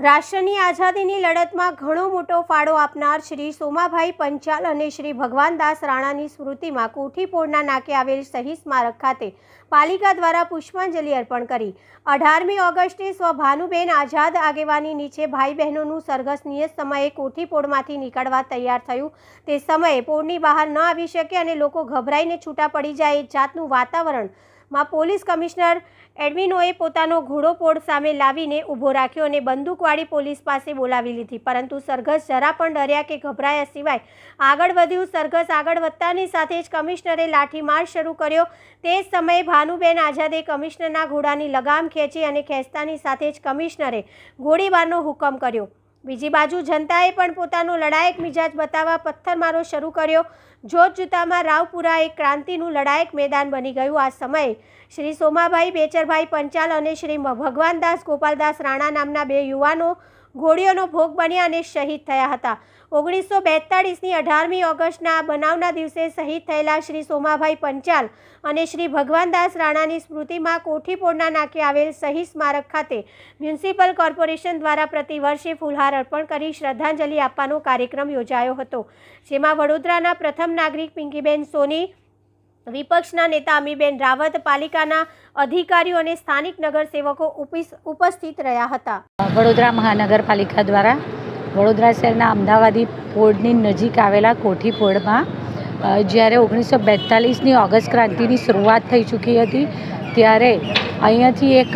રાષ્ટ્રની આઝાદીની લડતમાં ઘણો મોટો ફાળો આપનાર શ્રી સોમાભાઈ પંચાલ અને શ્રી ભગવાનદાસ રાણાની સ્મૃતિમાં કોઠીપોળના નાકે આવેલ શહીદ સ્મારક ખાતે પાલિકા દ્વારા પુષ્પાંજલિ અર્પણ કરી. અઢારમી ઓગસ્ટે સ્વ ભાનુબેન આઝાદ આગેવાની નીચે ભાઈ બહેનોનું સરઘસ નિયત સમયે કોઠીપોળમાંથી નીકળવા તૈયાર થયું. તે સમયે પોળની બહાર ન આવી શકે અને લોકો ગભરાઈને છૂટા પડી જાય એ જાતનું વાતાવરણ માં પોલીસ કમિશનર એડમિનોએ પોતાનો ઘોડો પોળ સામે લાવીને ઊભો રાખ્યો અને બંદૂકવાળી પોલીસ પાસે બોલાવી લીધી. પરંતુ સરઘસ જરા પણ ડર્યા કે ગભરાયા સિવાય આગળ વધ્યું. સરઘસ આગળ વધતાની સાથે જ કમિશનરે લાઠીમાર શરૂ કર્યો. તે જ સમયે ભાનુબેન આઝાદે કમિશનરના ઘોડાની લગામ ખેંચી અને ખેંચતાની સાથે જ કમિશનરે ગોળીબારનો હુકમ કર્યો. બીજી બાજુ જનતાએ પણ પોતાનો લડાયક મિજાજ બતાવવા પથ્થરમારો શરૂ કર્યો. જોત જૂતામાં રાવપુરા એક ક્રાંતિનું લડાયક મેદાન બની ગયું. આ સમયે શ્રી સોમાભાઈ બેચરભાઈ પંચાલ અને શ્રી ભગવાનદાસ ગોપાલદાસ રાણા નામના બે યુવાનો ગોળીઓનો ભોગ બન્યા અને શહીદ થયા હતા. ઓગણીસો બેતાળીસની અઢારમી ઓગસ્ટના બનાવના દિવસે શહીદ થયેલા શ્રી સોમાભાઈ પંચાલ અને શ્રી ભગવાનદાસ રાણાની સ્મૃતિમાં કોઠીપોળના નાકે આવેલ શહીદ સ્મારક ખાતે મ્યુનિસિપલ કોર્પોરેશન દ્વારા પ્રતિ વર્ષે ફૂલહાર અર્પણ કરી શ્રદ્ધાંજલિ આપવાનો કાર્યક્રમ યોજાયો હતો. જેમાં વડોદરાના પ્રથમ નાગરિક પિંકીબેન સોની વિપક્ષના નેતા અમીબેન રાવત પાલિકાના અધિકારીઓ અને સ્થાનિક નગરસેવકો ઉપિસ- ઉપસ્થિત રહ્યા હતા. વડોદરા મહાનગરપાલિકા દ્વારા વડોદરા શહેરના અમદાવાદી પોળની નજીક આવેલા કોઠી પોળમાં જ્યારે ઓગણીસો બેતાલીસની ઓગસ્ટ ક્રાંતિની શરૂઆત થઈ ચૂકી હતી, ત્યારે અહીંયાથી એક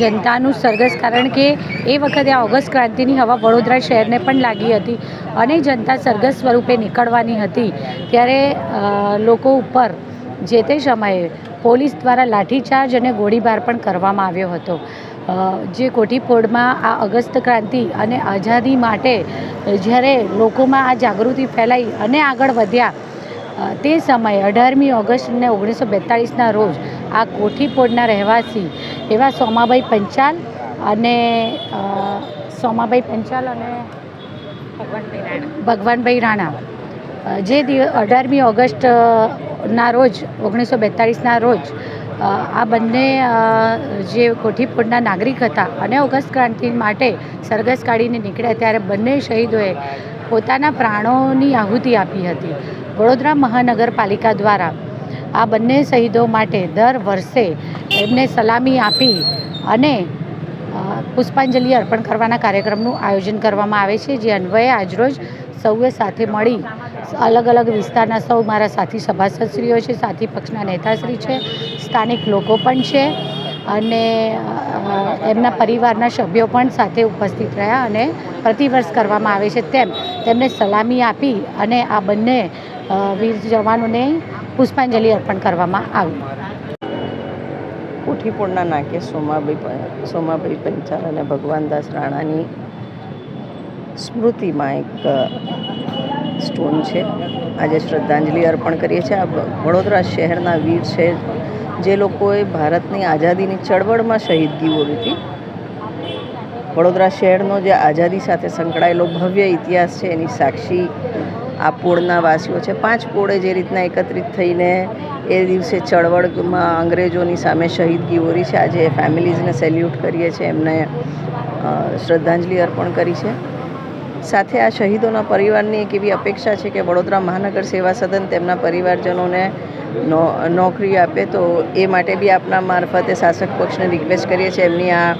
જનતાનું સરઘસ કારણ કે એ વખતે આ ઓગસ્ટ ક્રાંતિની હવા વડોદરા શહેરને પણ લાગી હતી અને જનતા સરઘસ સ્વરૂપે નીકળવાની હતી. ત્યારે લોકો ઉપર જે તે સમયે પોલીસ દ્વારા લાઠીચાર્જ અને ગોળીબાર પણ કરવામાં આવ્યો હતો. જે કોઠીપોળમાં આ અગસ્ત ક્રાંતિ અને આઝાદી માટે જ્યારે લોકોમાં આ જાગૃતિ ફેલાઈ અને આગળ વધ્યા તે સમયે અઢારમી ઓગસ્ટ અને ઓગણીસો બેતાળીસના રોજ આ કોઠીપોળના રહેવાસી એવા સોમાભાઈ પંચાલ અને સોમાભાઈ પંચાલ અને ભગવાનભાઈ રાણા. જે દિવ અઢારમી ઓગસ્ટ ના રોજ, ઓગણીસો બેતાળીસના રોજ આ બંને જે કોઠીપુરના નાગરિક હતા અને ઓગસ્ટ ક્રાંતિ માટે સરઘસ કાઢીને નીકળ્યા ત્યારે બંને શહીદોએ પોતાના પ્રાણોની આહુતિ આપી હતી. વડોદરા મહાનગરપાલિકા દ્વારા આ બંને શહીદો માટે દર વર્ષે એમને સલામી આપી અને પુષ્પાંજલિ અર્પણ કરવાના કાર્યક્રમનું આયોજન કરવામાં આવે છે, જે અન્વયે આજરોજ સૌએ સાથે મળી અલગ અલગ વિસ્તારના સૌ મારા સાથી સભાસદશ્રીઓ છે, સાથી પક્ષના નેતાશ્રી છે, સ્થાનિક લોકો પણ છે અને એમના પરિવારના સભ્યો પણ સાથે ઉપસ્થિત રહ્યા અને પ્રતિવર્ષ કરવામાં આવે છે તેમ તેમને સલામી આપી અને આ બંને વીર જવાનોને પુષ્પાંજલિ અર્પણ કરવામાં આવી. કોઠીપોળના નાકે સોમાભાઈ સોમાભાઈ પંચાલ અને ભગવાનદાસ રાણાની સ્મૃતિમાં એક સ્ટોન છે. આજે શ્રદ્ધાંજલિ અર્પણ કરીએ છીએ. આ વડોદરા શહેરના વીર છે, જે લોકોએ ભારતની આઝાદીની ચળવળમાં શહીદગી ઓળી હતી વડોદરા શહેરનો જે આઝાદી સાથે સંકળાયેલો ભવ્ય ઇતિહાસ છે, એની સાક્ષી આ પોળના વાસીઓ છે. પાંચ પોળે જે રીતના એકત્રિત થઈને એ દિવસે ચળવળમાં અંગ્રેજોની સામે શહીદગી ઓરી છે. આજે ફેમિલીઝને સેલ્યુટ કરીએ છીએ. એમને શ્રદ્ધાંજલિ અર્પણ કરી છે. સાથે આ શહીદોના પરિવારની એક એવી અપેક્ષા છે કે વડોદરા મહાનગર સેવા સદન તેમના પરિવારજનોને નોકરી આપે, તો એ માટે બી આપના મારફતે શાસક પક્ષને રિક્વેસ્ટ કરીએ છીએ. એમની આ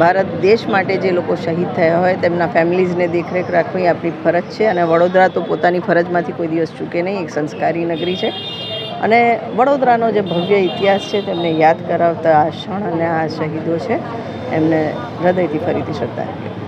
ભારત દેશ માટે જે લોકો શહીદ થયા હોય, તેમના ફેમિલીઝને દેખરેખ રાખવી આપણી ફરજ છે અને વડોદરા તો પોતાની ફરજમાંથી કોઈ દિવસ ચૂકે નહીં, એક સંસ્કારી નગરી છે. અને વડોદરાનો જે ભવ્ય ઇતિહાસ છે, તેમને યાદ કરાવતા આ ક્ષણ અને આ શહીદો છે, એમને હૃદયથી ફરીથી શ્રદ્ધાંજલિ